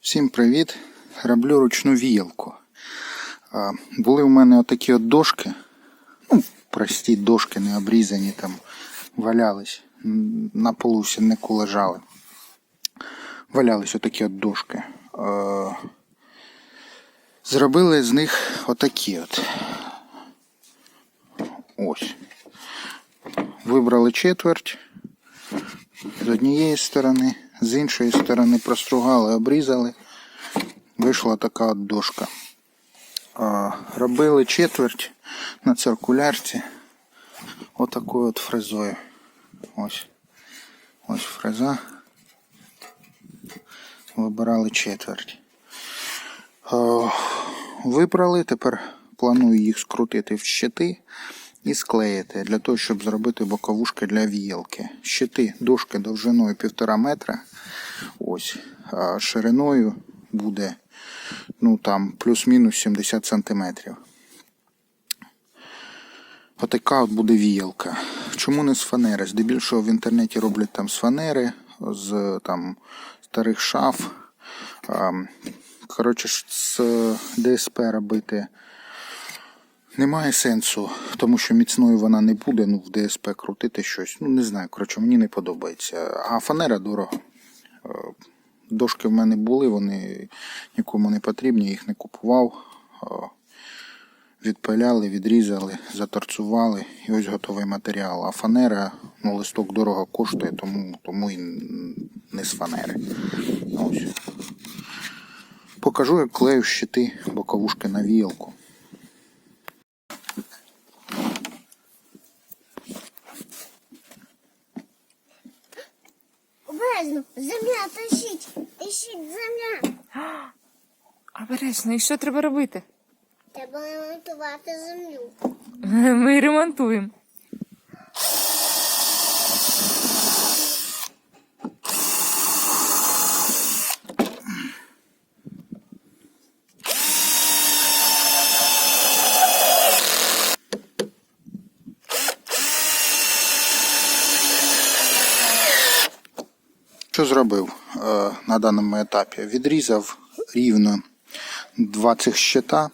Всім привіт! Роблю ручну віялку. Були у мене отакі от дошки. Ну, прості дошки, не обрізані там, валялись. На полу сіннику лежали. Валялись отакі от дошки. Зробили з них отакі от. Ось. Вибрали четверть з однієї сторони, з іншої сторони простругали, обрізали. Вийшла така от дошка. Робили четверть на циркулярці отакою от фрезою. Ось. Ось фреза. Вибирали четверть. Вибрали, тепер планую їх скрутити в щити і склеїти для того, щоб зробити боковушки для віялки. Щити дошки довжиною 1,5 метра. Ось. А шириною буде ну там плюс-мінус 70 сантиметрів. Отака от буде віялка. Чому не з фанери? Здебільшого в інтернеті роблять там з фанери, з там старих шаф. Коротше, з ДСП робити немає сенсу, тому що міцною вона не буде, ну в ДСП крутити щось. Ну не знаю, коротше, мені не подобається. А фанера дорого. Е, Дошки в мене були, вони нікому не потрібні, їх не купував. Е, Відпиляли, відрізали, заторцювали і ось готовий матеріал. А фанера, ну, листок дорого коштує, тому, тому і не з фанери. Ось. Покажу, як клею щити боковушки на віялку. Обережно, і що треба робити? Треба ремонтувати землю. Ми ремонтуємо. Що зробив е, на даному етапі? Відрізав рівно два цих щита.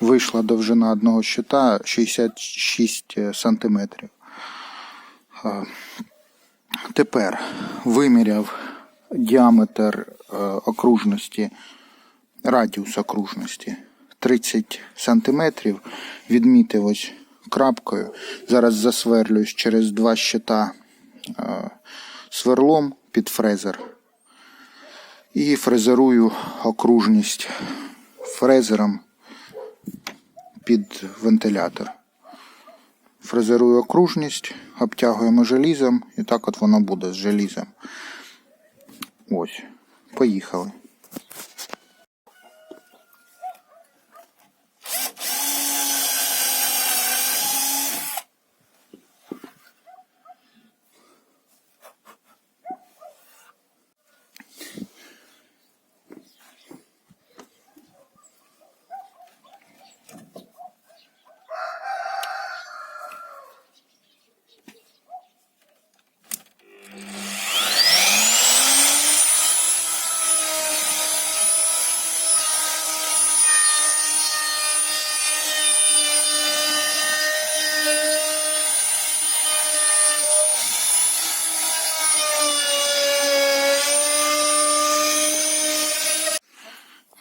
Вийшла довжина одного щита 66 сантиметрів. Е, тепер виміряв діаметр е, окружності, радіус окружності 30 сантиметрів. Відмітив ось крапкою. Зараз засверлююсь через два щита е, сверлом під фрезер. І фрезерую окружність фрезером під вентилятор. Фрезерую окружність, обтягуємо желізом, і так от воно буде з желізом. Ось. Поїхали.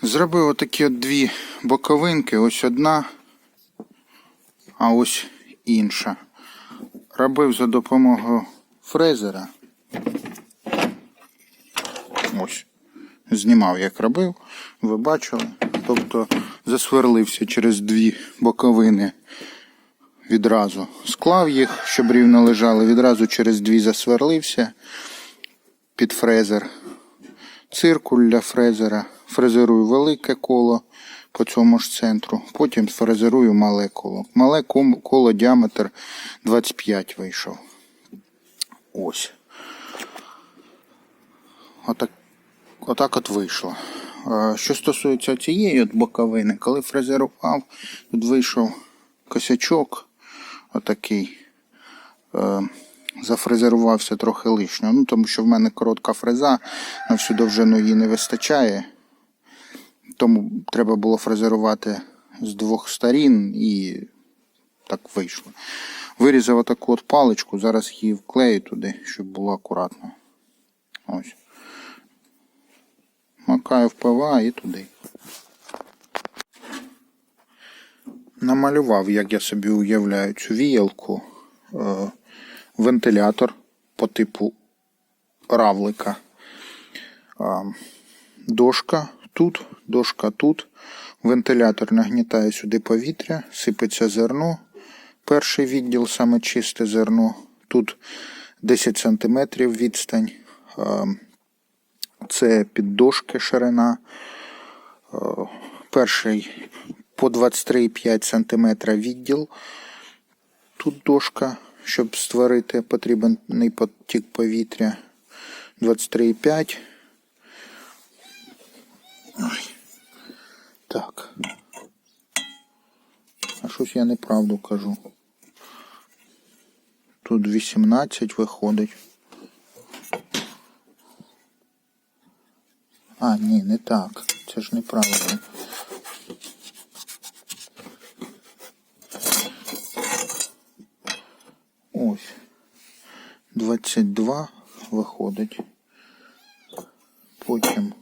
Зробив отакі от дві боковинки, ось одна, а ось інша. Робив за допомогою фрезера. Ось. Знімав, як робив, ви бачили. Тобто засверлився через дві боковини відразу. Склав їх, щоб рівно лежали, відразу через дві засверлився під фрезер циркуль для фрезера. Фрезерую велике коло по цьому ж центру. Потім фрезерую мале коло. Мале коло діаметр 25 вийшов. Ось. Отак, отак от вийшло. Що стосується цієї от боковини, коли фрезерував, тут вийшов косячок отакий. Е, зафрезерувався трохи лишнього. Ну, тому що в мене коротка фреза, на всю довжину її не вистачає. Тому треба було фрезерувати з двох сторін і так вийшло. Вирізав таку от паличку, зараз її вклею туди, щоб було акуратно. Ось. Макаю в ПВА і туди. Намалював, як я собі уявляю цю віялку. Е, вентилятор по типу равлика. Дошка тут, дошка тут. Вентилятор нагнітає сюди повітря, сипеться зерно. Перший відділ саме чисте зерно. Тут 10 см відстань. Це піддошки ширина. Перший по 23,5 см відділ. Тут дошка, щоб створити потрібний потік повітря. 23,5. Ой. Так. А щось я неправду кажу. Тут 18 виходить. А, ні, не так. Це ж неправильно. Ось. 22 виходить. Потім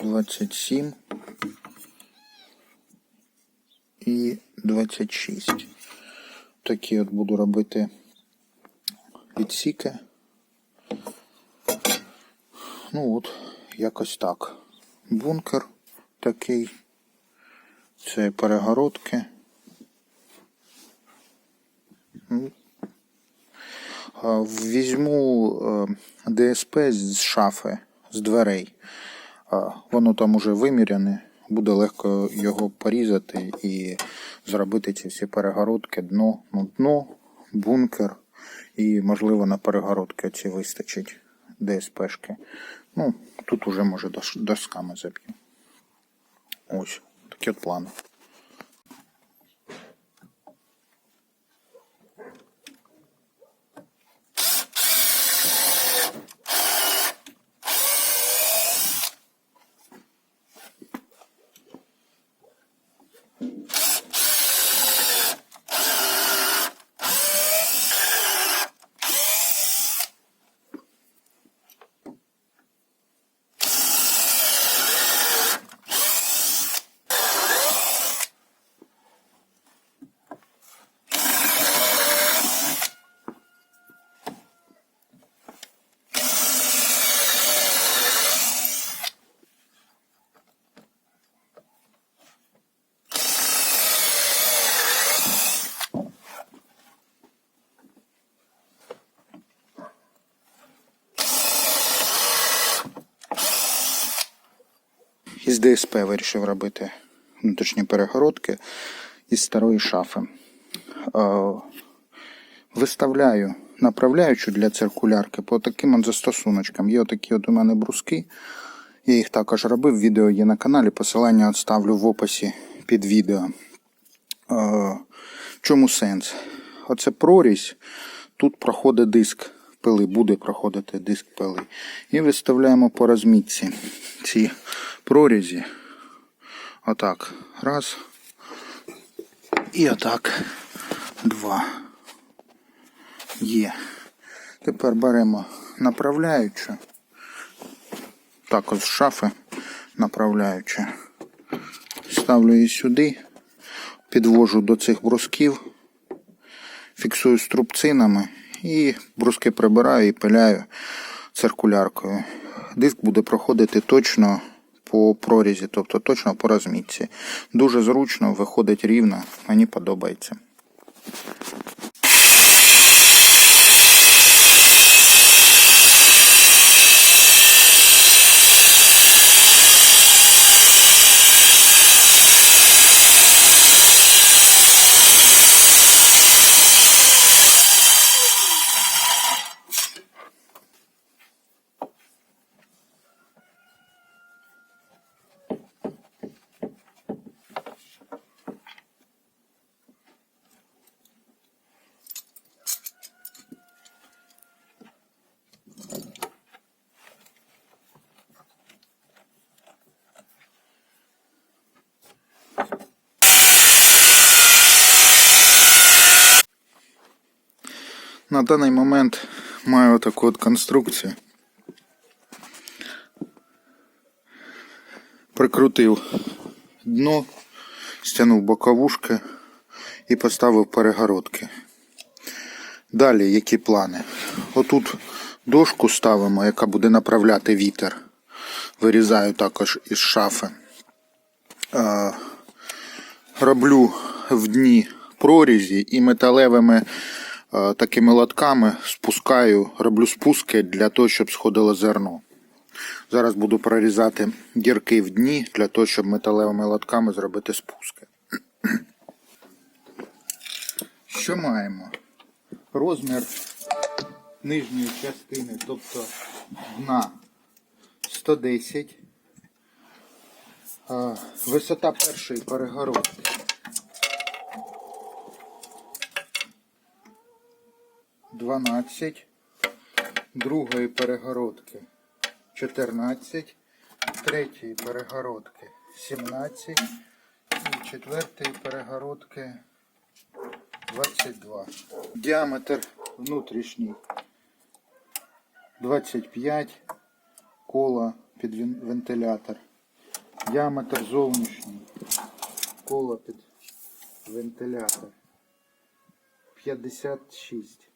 27 і 26. Такі от буду робити відсіки. Ну от, якось так. Бункер такий. Це перегородки. Ну, Візьму е, ДСП з шафи, з дверей. Воно там уже виміряне, буде легко його порізати і зробити ці всі перегородки, дно, ну, дно, бункер і, можливо, на перегородки ці вистачить ДСПшки. Ну, тут уже може дошками заб'ю. Ось, такі от плани. you Із ДСП вирішив робити внутрішні перегородки із старої шафи. Е, Виставляю направляючу для циркулярки по таким от застосуночкам. Є отакі от у мене бруски. Я їх також робив. Відео є на каналі. Посилання ставлю в описі під відео. Е, чому сенс? Оце прорізь. Тут проходить диск пили, буде проходити диск пили. І виставляємо по розмітці ці прорізі. Отак. Раз. І отак. Два. Є. Тепер беремо направляючу. Також з шафи направляючу. Ставлю її сюди. Підвожу до цих брусків. Фіксую струбцинами і бруски прибираю і пиляю циркуляркою. Диск буде проходити точно по прорізі, тобто точно по розмітці. Дуже зручно, виходить рівно, мені подобається. На даний момент маю таку от конструкцію. Прикрутив дно, стягнув боковушки і поставив перегородки. Далі які плани? Отут дошку ставимо, яка буде направляти вітер. Вирізаю також із шафи. Роблю в дні прорізі і металевими такими лотками спускаю, роблю спуски для того, щоб сходило зерно. Зараз буду прорізати дірки в дні для того, щоб металевими лотками зробити спуски. Що маємо? Розмір нижньої частини, тобто дна 110. Висота першої перегородки. 12. Другої перегородки 14. Третьої перегородки 17. І четвертої перегородки 22. Діаметр внутрішній 25 кола під вентилятор. Діаметр зовнішній кола під вентилятор 56.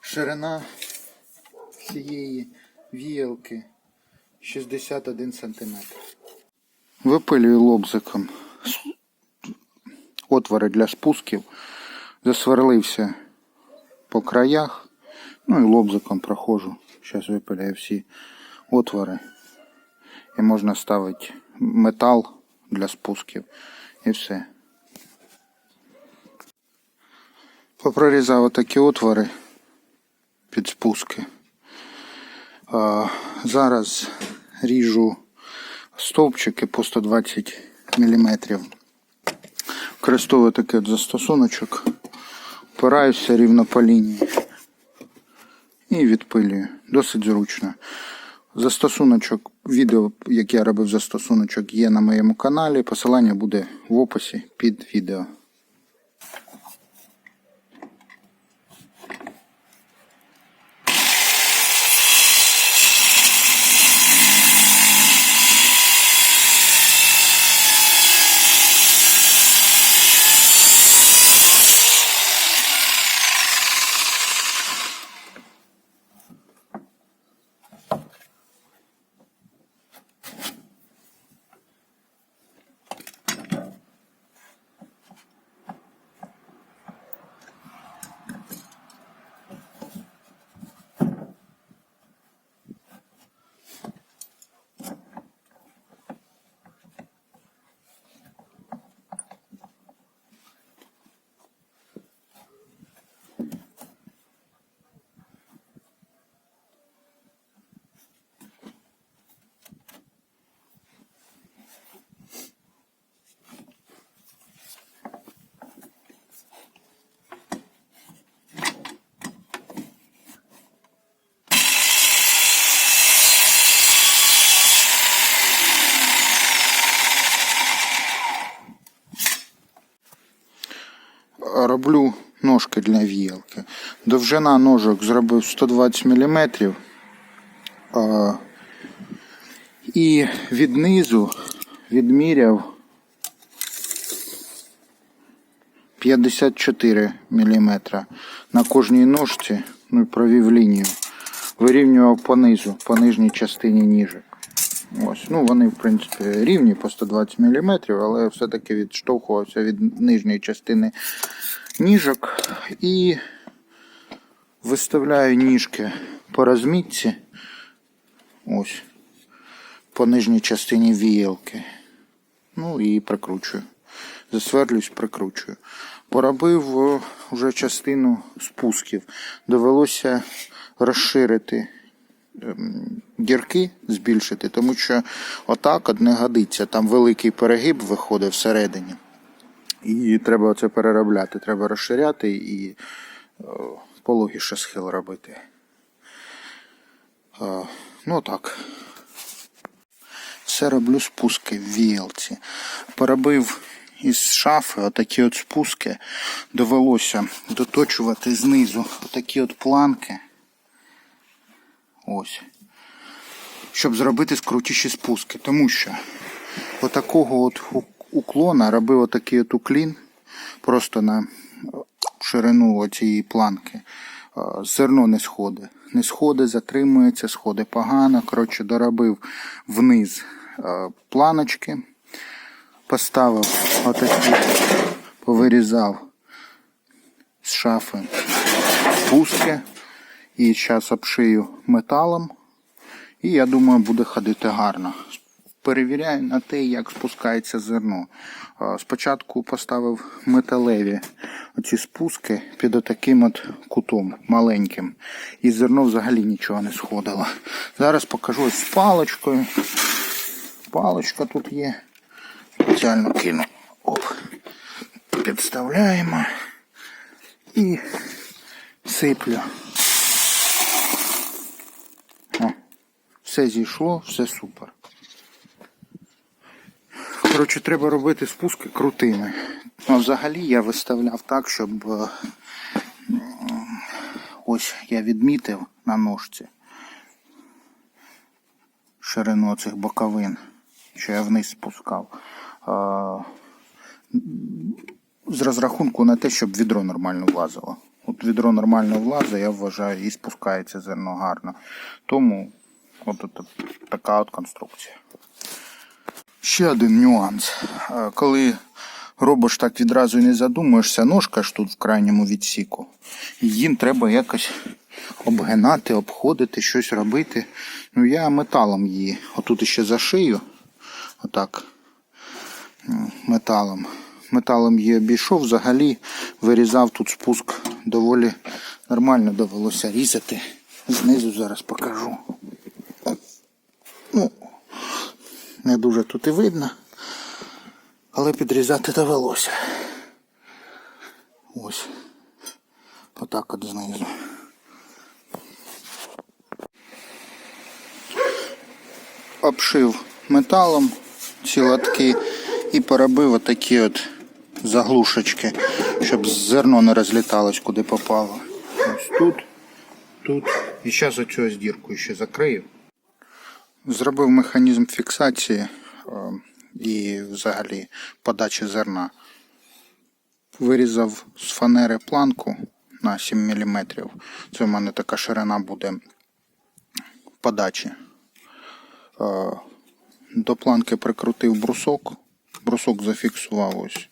Ширина цієї віялки 61 см. Випилюю лобзиком отвори для спусків, засверлився по краях, ну і лобзиком проходжу. Зараз випиляю всі отвори. І можна ставити метал для спусків і все. Попрорізав отакі отвори під спуски. А, зараз ріжу стовпчики по 120 мм. Використовую такий от застосуночок. Опираюся рівно по лінії і відпилюю. Досить зручно. Застосуночок, відео, як я робив застосуночок, є на моєму каналі. Посилання буде в описі під відео. Роблю ножки для віялки. Довжина ножок зробив 120 мм. І від низу відміряв 54 мм на кожній ножці, ну і провів лінію. Вирівнював по низу, по нижній частині ніжок. Ось, ну вони, в принципі, рівні по 120 мм, але все-таки відштовхувався від нижньої частини ніжок і виставляю ніжки по розмітці. Ось. По нижній частині віялки. Ну і прикручую. Засверлюсь, прикручую. Поробив вже частину спусків. Довелося розширити ем, дірки, збільшити, тому що отак от не годиться. Там великий перегиб виходить всередині. І треба це переробляти. Треба розширяти і е, пологіше схил робити. Е, ну так. Все роблю спуски в віялці. Поробив із шафи отакі от спуски. Довелося доточувати знизу отакі от планки. Ось. Щоб зробити скрутіші спуски. Тому що отакого от уклона робив отакий от уклін просто на ширину цієї планки. Е, Зерно не сходить. Не сходить, затримується, сходить погано. Коротше, доробив вниз е, планочки, поставив отакі, повирізав з шафи спуски і зараз обшию металом. І я думаю, буде ходити гарно. Перевіряю на те, як спускається зерно. Спочатку поставив металеві оці спуски під отаким от кутом маленьким. І зерно взагалі нічого не сходило. Зараз покажу з паличкою. Паличка тут є. Спеціально кину. Оп. Підставляємо і сиплю. О, все зійшло, все супер. Коротше, треба робити спуски крутими. Ну, взагалі я виставляв так, щоб е, ось я відмітив на ножці ширину цих боковин, що я вниз спускав. Е, З розрахунку на те, щоб відро нормально влазило. От відро нормально влазить, я вважаю, і спускається зерно гарно. Тому от, от така от конструкція. Ще один нюанс. Е, Коли робиш так відразу і не задумуєшся, ножка ж тут в крайньому відсіку. Її треба якось обгинати, обходити, щось робити. Ну я металом її. Отут ще зашию. Отак. Металом. Металом її обійшов, взагалі вирізав тут спуск доволі нормально довелося різати. Знизу зараз покажу. Ну, не дуже тут і видно, але підрізати довелося. Ось. Отак от знизу. Обшив металом ці латки і поробив отакі от заглушечки, щоб зерно не розліталось куди попало. Ось тут, тут. І зараз оцю дірку ще закрию. Зробив механізм фіксації е, і взагалі подачі зерна. Вирізав з фанери планку на 7 мм. Це в мене така ширина буде подачі. Е, До планки прикрутив брусок. Брусок зафіксував ось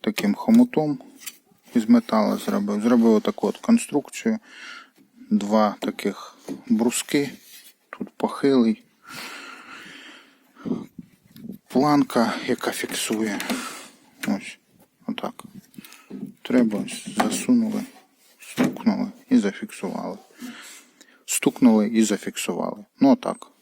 таким хомутом із металу зробив. Зробив таку от конструкцію. Два таких бруски. Тут похилий планка, яка фіксує. Ось, отак. Треба засунули, стукнули і зафіксували. Стукнули і зафіксували. Ну отак.